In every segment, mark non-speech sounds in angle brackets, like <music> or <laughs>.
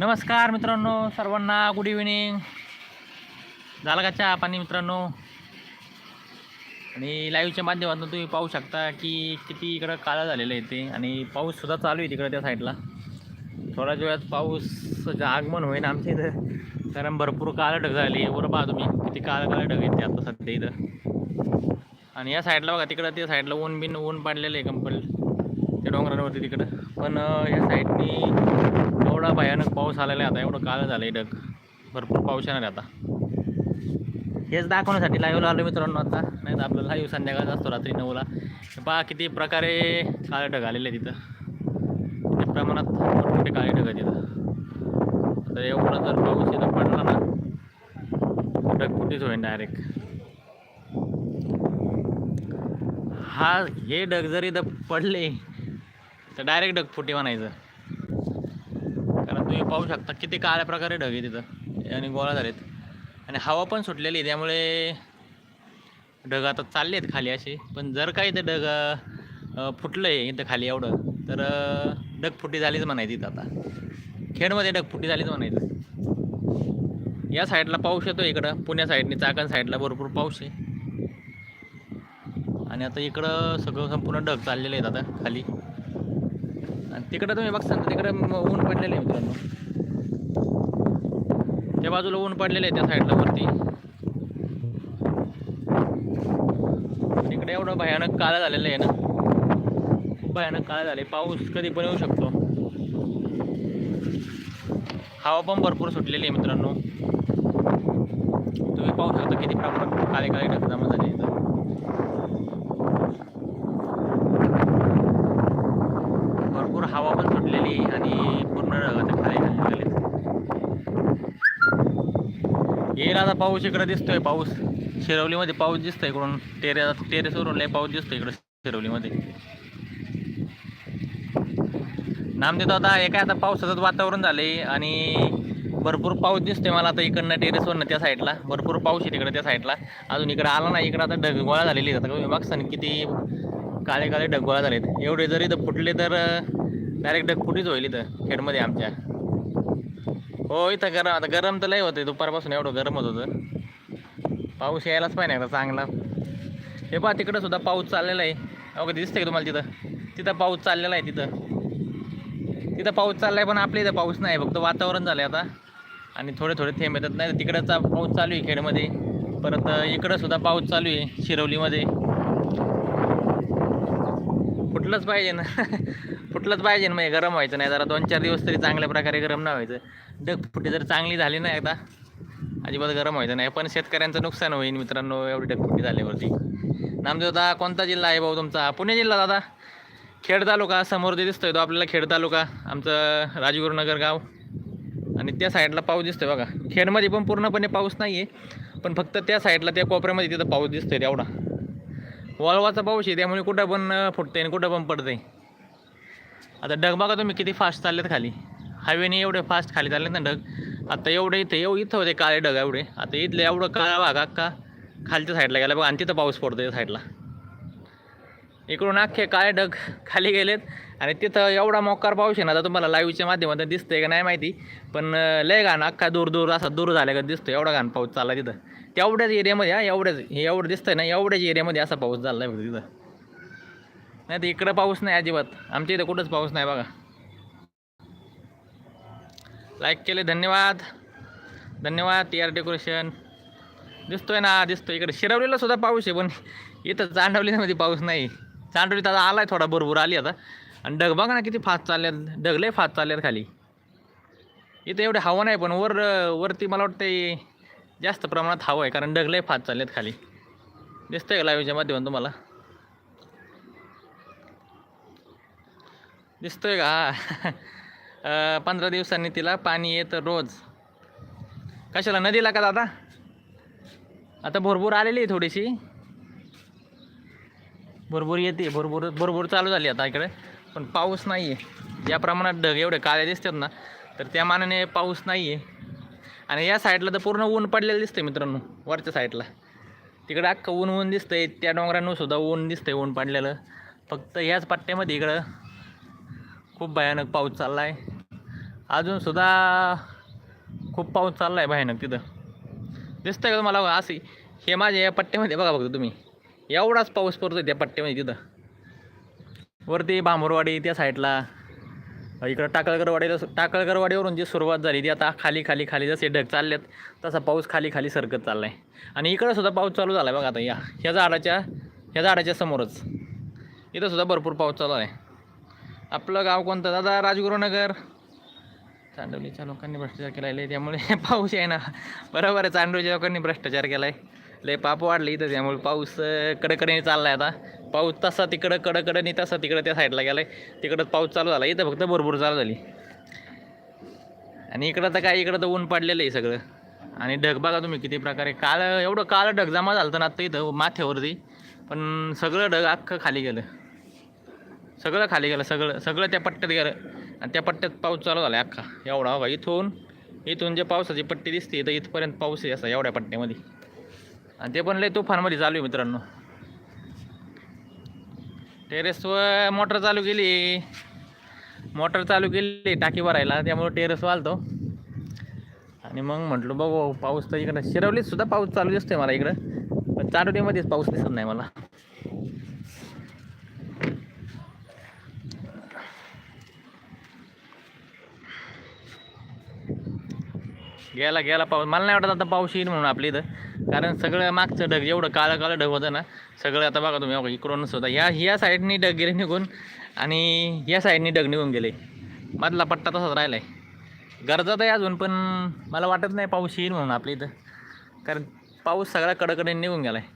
नमस्कार मित्रांनो सर्वांना गुड इव्हिनिंग झाला का चहा पाणी मित्रांनो? आणि लाईव्हच्या माध्यमातून तुम्ही पाहू शकता की किती इकडं काळं झालेलं आहे ते. आणि पाऊससुद्धा चालू आहे तिकडं त्या साईडला थोड्याच वेळात पाऊसचं आगमन होईल आमच्या इथं कारण भरपूर काळं ढग झाली. बरं पहा तुम्ही किती काळं काळं ढग येते आता सध्या इथं. आणि या साईडला बघा तिकडं त्या साईडला ऊन बिन ऊन पाडलेलं आहे कंपल त्या डोंगरांवरती तिकडं. पण या साईडनी एवढा भयानक पाऊस आलेला आहे आता. एवढं काळं झालं आहे ढग. भरपूर पाऊस येणार आहे आता. हेच दाखवण्यासाठी लाईव्हला आलो मित्रांनो आता. नाही तर आपलं लाईव्ह संध्याकाळचा असतो रात्री नऊला. पहा किती प्रकारे काळे ढग आलेले आहे तिथं. किती प्रमाणात मोठे काळे ढग आहे तिथं. तर एवढं जर पाऊस इथं पडला ना ढगफुटीच होईल डायरेक्ट हा हे ढग जर इथं पडले तर डायरेक्ट ढगफुटी म्हणायचं. कारण तुम्ही पाहू शकता किती काळ्या प्रकारे ढग आहे तिथं. आणि गोळा झालेत. आणि हवा पण सुटलेली आहे त्यामुळे ढग आता चालले आहेत खाली असे. पण जर काही ते ढग फुटलं आहे इथं खाली एवढं तर डगफुटी झालीच म्हणायची इथं आता. खेडमध्ये ढगफुटी झालीच म्हणायचं. या साईडला पाऊस येतो इकडं. पुण्या साईडने चाकण साईडला भरपूर पाऊस आहे. आणि आता इकडं सगळं संपूर्ण ढग चाललेले आहेत आता खाली. आणि तिकडं तुम्ही बघसान तर तिकडं ऊन पडलेलं आहे मित्रांनो. त्या बाजूला ऊन पडलेलं आहे त्या साईडला वरती. तिकडे एवढं भयानक काळं झालेलं आहे ना. खूप भयानक काळं झाले पाऊस कधी पण येऊ शकतो. हवा पण भरपूर सुटलेली आहे मित्रांनो. तुम्ही पाहू शकता किती प्रमाणात काळे काळे ढग जमा झाले इथं भरपूर हवा पण आणि पूर्ण खाली खाली येईल आता पाऊस इकडे दिसतोय पाऊस शिरवलीमध्ये पाऊस दिसतोय इकडून. टेरे टेरेसवरून लय पाऊस दिसतोय इकडं शिरवलीमध्ये. नामदेव आता हे काय आता पावसाचंच वातावरण झालंय आणि भरपूर पाऊस दिसतोय मला आता इकडनं टेरेसवरनं त्या साईडला. भरपूर पाऊस आहे तिकडे त्या साईडला. अजून इकडं आला नाही इकडं आता ढग गोळा झालेली आता तुम्ही किती काळे काळे ढग गोळा झालेत. एवढे जरी इथं फुटले तर डायरेक्ट ढग फुटीच होईल इथं खेडमध्ये आमच्या. हो इथं गरम आता गरम तर लय होतं दुपारपासून एवढं गरम होत. होतं पाऊस यायलाच पाहिजे आता चांगला. हे पहा तिकडं सुद्धा पाऊस चाललेला आहे. अवघं दिसतंय का तुम्हाला तिथं? तिथं पाऊस चाललेला आहे तिथं. तिथं पाऊस चालला आहे पण आपल्या इथं पाऊस नाही फक्त वातावरण झालं आता. आणि थोडे थोडे थेंब येतात नाही तर तिकडचा पाऊस चालू आहे खेडमध्ये. परत इकडं सुद्धा पाऊस चालू आहे शिरवलीमध्ये. कुठलंच पाहिजे ना. <laughs> फुटलंच पाहिजे ना म्हणजे गरम व्हायचं नाही जरा दोन चार दिवस तरी चांगल्या प्रकारे गरम ना व्हायचं. ढगफुटी जर चांगली झाली ना एकदा अजिबात गरम व्हायचं नाही. पण शेतकऱ्यांचं नुकसान होईल मित्रांनो एवढी डगफुटी झाल्यावरती. नामदेव दादा कोणता जिल्हा आहे भाऊ तुमचा? पुणे जिल्हा दादा. खेड तालुका समोर जे दिसतोय तो आपल्याला खेड तालुका आमचं राजगुरुनगर गाव. आणि त्या साईडला पाऊस दिसतोय बघा. खेडमध्ये पण पूर्णपणे पाऊस नाही आहे पण फक्त त्या साईडला त्या कोपऱ्यामध्ये तिथं पाऊस दिसतोय तेवढा. वळवाचा पाऊस आहे त्यामुळे कुठं पण फुटते आणि कुठं पण पडते आता ढग बघा तुम्ही किती फास्ट चाललेत खाली. हायवेने एवढे फास्ट खाली चाललेत ना ढग आता एवढे इथे एव इथं होते काळे ढग एवढे. आता इथले एवढं काळा भागा अख्खा खालच्या साईडला गेला. बघा आणि तिथं पाऊस पडतो त्या साईडला इकडून अख्खे काळे ढग खाली गेलेत. आणि तिथं एवढा मोकार पाऊस आहे ना आता तुम्हाला लाईव्हच्या माध्यमातून दिसतंय का नाही माहिती. पण लय घाण अख्खा दूर दूर असा दूर झाल्या का दिसतो एवढा घाण पाऊस चालला तिथं. तेवढ्याच एरियामध्ये हा एवढ्याच हे एवढं दिसतंय ना एवढ्याच एरियामध्ये असा पाऊस चालला आहे तिथं. नाही तर इकडं पाऊस नाही अजिबात. आमच्या इथं कुठंच पाऊस नाही बघा. लाईक केले धन्यवाद. धन्यवाद टी आर डेकोरेशन दिसतोय ना दिसतो इकडे. शिरवलीला सुद्धा पाऊस आहे पण इथं चांडवलीमध्ये पाऊस नाही. चांडवलीत आता आहे थोडा बरोबर आली आता. आणि ढग बघा ना किती फास्ट चालल्यात. ढग लय फास्ट चालल्यात खाली. इथं एवढे हवा नाही पण वर वरती मला वाटतं जास्त प्रमाणात हवं आहे कारण ढग लय फास्ट चालल्यात खाली. दिसतंय का लाईव्हच्या माध्यमातून तुम्हाला? दिसतोय का? <laughs> हा पंधरा दिवसांनी तिला पाणी येतं रोज. कशाला? नदीला का दादा? आता भरपूर आलेली आहे थोडीशी. भरपूर येते भरपूर भरपूर चालू झाली आता इकडे. पण पाऊस नाही आहे ज्या प्रमाणात ढग एवढे काळे दिसतात ना तर त्या मानाने पाऊस नाही आहे आणि या साईडला तर पूर्ण ऊन पडलेलं दिसतंय मित्रांनो वरच्या साईडला. तिकडं अख्खं ऊन ऊन दिसतंय त्या डोंगरांवर सुद्धा ऊन दिसतंय ऊन पडलेलं. फक्त ह्याच पट्ट्यामध्ये इकडं खूप भयानक पाऊस चालला आहे अजून सुद्धा खूप पाऊस चालला आहे भयानक तिथं. दिसतंय का तुम्हाला? असं हे माझ्या या पट्ट्यामध्ये बघा बघतो तुम्ही. एवढाच पाऊस पडतो त्या पट्ट्यामध्ये तिथं. वरती भांबरवाडी त्या साईडला. इकडं टाकळकरवाडीला टाकळगरवाडीवरून जी सुरुवात झाली ती आता खाली खाली खाली जसे ढग चाललेत तसा पाऊस खाली खाली सरकत चालला आहे आणि इकडंसुद्धा पाऊस चालू झाला आहे बघा आता या ह्या झाडाच्या ह्या झाडाच्या समोरच. इथंसुद्धा भरपूर पाऊस चालू आहे. आपलं गाव कोणतं? दादा राजगुरुनगर. चांडवलीच्या लोकांनी भ्रष्टाचार केला आहे त्यामुळे <laughs> पाऊस आहे ना. बरोबर आहे चांडवलीच्या लोकांनी भ्रष्टाचार केला आहे लय पाप वाढले इथं त्यामुळे. पाऊस कडकडीने चालला आहे आता. पाऊस तसा तिकडं कडकडनी तसा तिकडं त्या साईडला गेला आहे तिकडं पाऊस चालू झाला. इथं फक्त भरपूर चालू झाली. आणि इकडं तर काय इकडं तर ऊन पडलेलं आहे सगळं. आणि ढग बघा तुम्ही किती प्रकारे. काळ एवढं काळं ढग जमा झालं तर ना आत्ता इथं माथ्यावरती. पण सगळं ढग अख्खं खाली गेलं. सगळं खाली गेलं सगळं सगळं त्या पट्ट्यात गेलं. आणि त्या पट्ट्यात पाऊस चालू झाला अख्खा. एवढा बघा इथून इथून जे पावसाची पट्टी दिसते तर इथपर्यंत पाऊस आहे असा एवढ्या पट्ट्यामध्ये. आणि ते पण लय तुफानमध्ये चालू आहे मित्रांनो. टेरेसवर मोटर चालू केली. मोटर चालू केली टाकी भरायला. त्यामुळे टेरेस वालतो. आणि मग म्हटलं बघू पाऊस तर इकडं शिरवलीत सुद्धा पाऊस चालू दिसतोय मला इकडं. पण चारोटीमध्येच पाऊस दिसत नाही मला. गेला गेला पाऊस. मला नाही वाटत आता पाऊस येईल म्हणून आपल्या इथं. कारण सगळं मागचं ढग एवढं काळं काळं ढग होतं ना सगळं आता बघा तुम्ही बघा इकडूनच होता ह्या ह्या साईडनी ढग गेले निघून आणि या साईडनी ढग निघून गेले. मधला पट्टा तसाच राहिला आहे गरजात आहे अजून पण मला वाटत नाही पाऊस येईल म्हणून आपल्या इथं. कारण पाऊस सगळा कडकडे निघून गेला आहे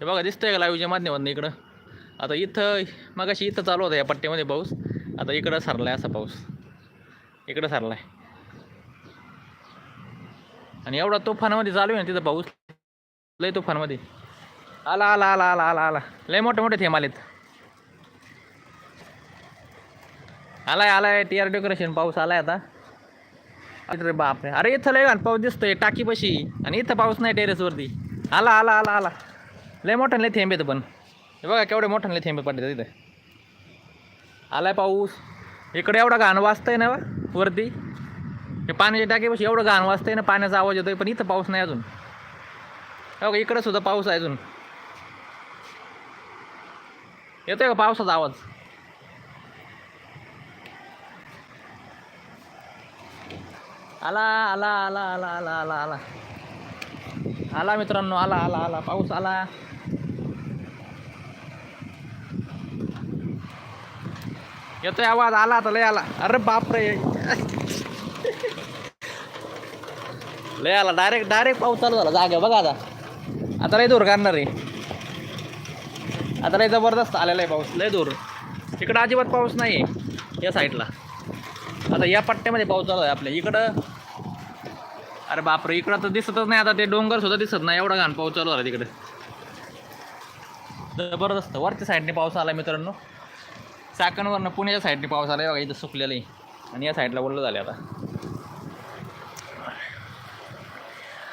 हे बघा दिसतंय का लाईव्हच्या माध्यमातून इकडं? आता इथं मगाशी इथं चालू होता या पट्ट्यामध्ये पाऊस. आता इकडं सरला आहे असा पाऊस. इकडं सरला आहे आणि एवढा तुफानामध्ये चालू आहे ना तिथं पाऊस. लय तुफानमध्ये. आला आला आला आला आला आला. लय मोठे मोठे थेंब आलेत. आलाय आलाय टी आर डेकोरेशन पाऊस आलाय आता. अरे बापरे. अरे इथं लय घाण पाऊस दिसतोय टाकीपाशी आणि इथं पाऊस नाही टेरेसवरती आला आला आला आला. लय मोठ्याने थेंब येतं पण. हे बघा केवढे लई थेंबे पडले तिथं आलाय पाऊस. इकडे एवढा घाण वाजतंय ना वरती. हे पाण्याच्या टाकीपाशी एवढं घाण वाजतंय ना पाण्याचा आवाज येतोय पण इथं पाऊस नाही अजून. हो इकडं सुद्धा पाऊस आहे अजून. येतोय का पावसाचा आवाज? आला आला आला आला आला आला आला. आला मित्रांनो आला आला आला पाऊस आला. येतोय आवाज आला आता लय आला. अरे बापरे. लय आला. डायरेक्ट डायरेक्ट पाऊस चालू झाला. जागे बघा आता. आता लय दूर काढणार आहे. आता लय जबरदस्त आलेला आहे पाऊस. लय दूर इकडं अजिबात पाऊस नाही आहे या साईडला आता या पट्ट्यामध्ये पाऊस चालू आहे आपल्या. इकडं. अरे बापरे इकडं तर दिसतच नाही. आता ते डोंगर सुद्धा दिसत नाही. एवढा घाण पाऊस चालू झाला तिकडे. जबरदस्त. वरच्या साईडने पाऊस आला मित्रांनो. चाकणवरनं पुण्याच्या साईडने पाऊस आला. बघा इथं सुकलेलं आहे. आणि या साईडला ओढलं झाले आता.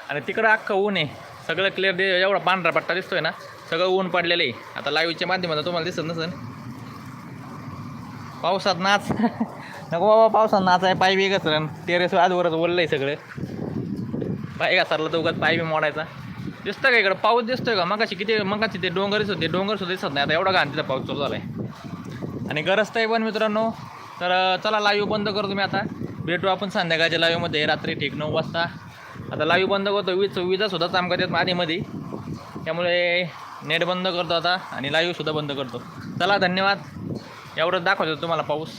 आणि तिकडं अख्खं ऊन आहे. सगळं क्लिअर दे एवढा पांढरा पट्टा दिसतोय ना. सगळं ऊन पडलेलं आहे. आता लाईव्हच्या माध्यमातून तुम्हाला दिसत नसेल. पावसात नाच. <laughs> नको बाबा पावसात नाच आहे पाय बी घसरण टेरेस आजवरच ओललं आहे सगळं पाय घसरला तर उगाच पाय बी मोडायचा. दिसतं का इकडं? पाऊस दिसतोय का? मगाशी किती मगाशी ते डोंगर दिसत ते डोंगर सुद्धा दिसत नाही. आता एवढा घाण तिथं पाऊस चालू झाला आहे आणि गरज तर आहे पण मित्रांनो. तर चला लाईव्ह बंद करतो मी आता. भेटू आपण संध्याकाळच्या लाईव्हमध्ये रात्री ठीक नऊ वाजता. आता लाईव्ह बंद करतो. वीज विजा सुद्धा करतात आहेत आधीमध्ये त्यामुळे नेट बंद करतो आता आणि लाईव्ह सुद्धा बंद करतो. चला धन्यवाद. एवढंच दाखवतो तुम्हाला पाऊस.